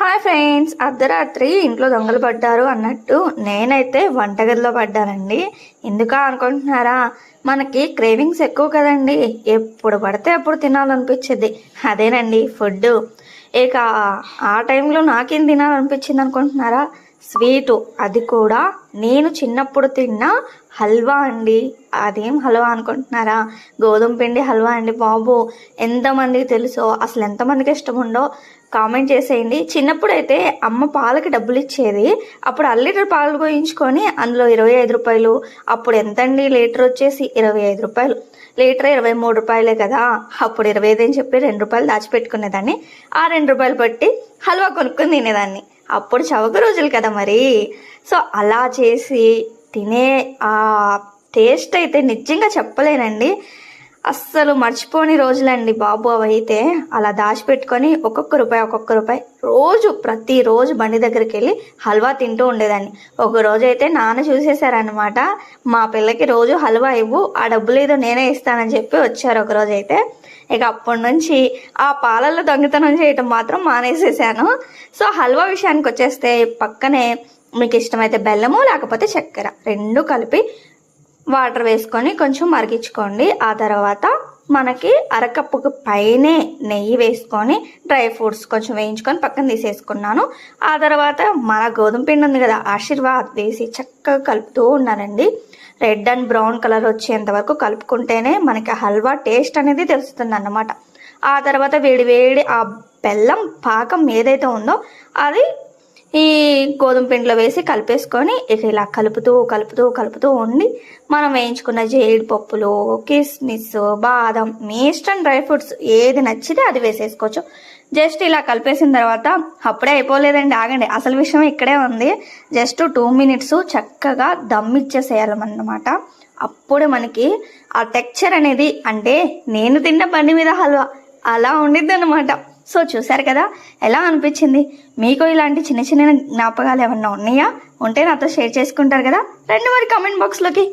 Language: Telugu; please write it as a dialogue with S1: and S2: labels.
S1: హాయ్ ఫ్రెండ్స్ అర్ధరాత్రి ఇంట్లో దొంగలు పడ్డారు అన్నట్టు నేనైతే వంటగదిలో పడ్డానండి. ఎందుకా అనుకుంటున్నారా? మనకి క్రేవింగ్స్ ఎక్కువ కదండి. ఎప్పుడు పడితే అప్పుడు తినాలనిపించేది. అదేనండి ఫుడ్ ఇక ఆ టైంలో నాకేం తినాలనిపించింది అనుకుంటున్నారా? స్వీటు. అది కూడా నేను చిన్నప్పుడు తిన్న హల్వా అండి. అదేం హల్వా అనుకుంటున్నారా? గోధుమ పిండి హల్వా అండి బాబు. ఎంతమందికి తెలుసో అసలు ఎంతమందికి ఇష్టం ఉండో కామెంట్ చేసేయండి. చిన్నప్పుడు అయితే అమ్మ పాలకి డబ్బులు ఇచ్చేది. అప్పుడు అర లీటర్ పాలు పోయించుకొని అందులో ఇరవై ఐదు రూపాయలు అప్పుడు ఎంతండి లీటర్ వచ్చేసి? ఇరవై ఐదు రూపాయలు. లీటర్ ఇరవై మూడు రూపాయలే కదా. అప్పుడు ఇరవై ఐదు అని చెప్పి రెండు రూపాయలు దాచిపెట్టుకునేదాన్ని. ఆ రెండు రూపాయలు పట్టి హల్వా కొనుక్కొని తినేదాన్ని. అప్పుడు చవక రోజులు కదా మరి. సో అలా చేసి తినే ఆ టేస్ట్ అయితే నిజంగా చెప్పలేనండి. అస్సలు మర్చిపోని రోజులండి బాబు అవైతే. అలా దాచిపెట్టుకొని ఒక్కొక్క రూపాయి ఒక్కొక్క రూపాయి రోజు ప్రతిరోజు బండి దగ్గరికి వెళ్ళి హల్వా తింటూ ఉండేదాన్ని. ఒక రోజు అయితే నాన్న చూసేశారనమాట మా పిల్లకి రోజు హల్వా ఇవ్వు ఆ డబ్బులు ఏదో నేనే ఇస్తానని చెప్పి వచ్చారు ఒక రోజు అయితే ఇక అప్పటి నుంచి ఆ పాలల్లో దొంగతనం చేయటం మాత్రం మానేసేసాను. సో హల్వా విషయానికి వచ్చేస్తే పక్కనే మీకు ఇష్టమైతే బెల్లము లేకపోతే చక్కెర రెండు కలిపి వాటర్ వేసుకొని కొంచెం మరిగించుకోండి. ఆ తర్వాత మనకి అరకప్పుకు పైనే నెయ్యి వేసుకొని డ్రై ఫ్రూట్స్ కొంచెం వేయించుకొని పక్కన తీసేసుకున్నాను. ఆ తర్వాత మన గోధుమ పిండి ఉంది కదా ఆశీర్వాద్ వేసి చక్కగా కలుపుతూ ఉన్నానండి. రెడ్ అండ్ బ్రౌన్ కలర్ వచ్చేంత వరకు కలుపుకుంటేనే మనకి హల్వా టేస్ట్ అనేది తెలుస్తుంది అన్నమాట ఆ తర్వాత వేడి వేడి ఆ బెల్లం పాకం ఏదైతే ఉందో అది ఈ గోధుమ పిండిలో వేసి కలిపేసుకొని ఇక ఇలా కలుపుతూ కలుపుతూ కలుపుతూ ఉండి మనం వేయించుకున్న జీడిపప్పులు కిస్మిస్ బాదం మీ ఇష్టం డ్రై ఫ్రూట్స్ ఏది నచ్చితే అది వేసేసుకోవచ్చు. జస్ట్ ఇలా కలిపేసిన తర్వాత అప్పుడే అయిపోలేదండి ఆగండి. అసలు విషయం ఇక్కడే ఉంది. జస్ట్ టూ మినిట్స్ చక్కగా దమ్ ఇచ్చేసేయాలన్నమాట. అప్పుడు మనకి ఆ టెక్చర్ అనేది అంటే నేను తిన్న బండి మీద హల్వా అలా ఉండిద్ది అనమాట సో చూసారు కదా ఎలా అనిపించింది? మీకు ఇలాంటి చిన్న చిన్న జ్ఞాపకాలు ఏమన్నా ఉన్నాయా? ఉంటే నాతో షేర్ చేసుకుంటారు కదా. రెండు మరి కామెంట్ బాక్స్లోకి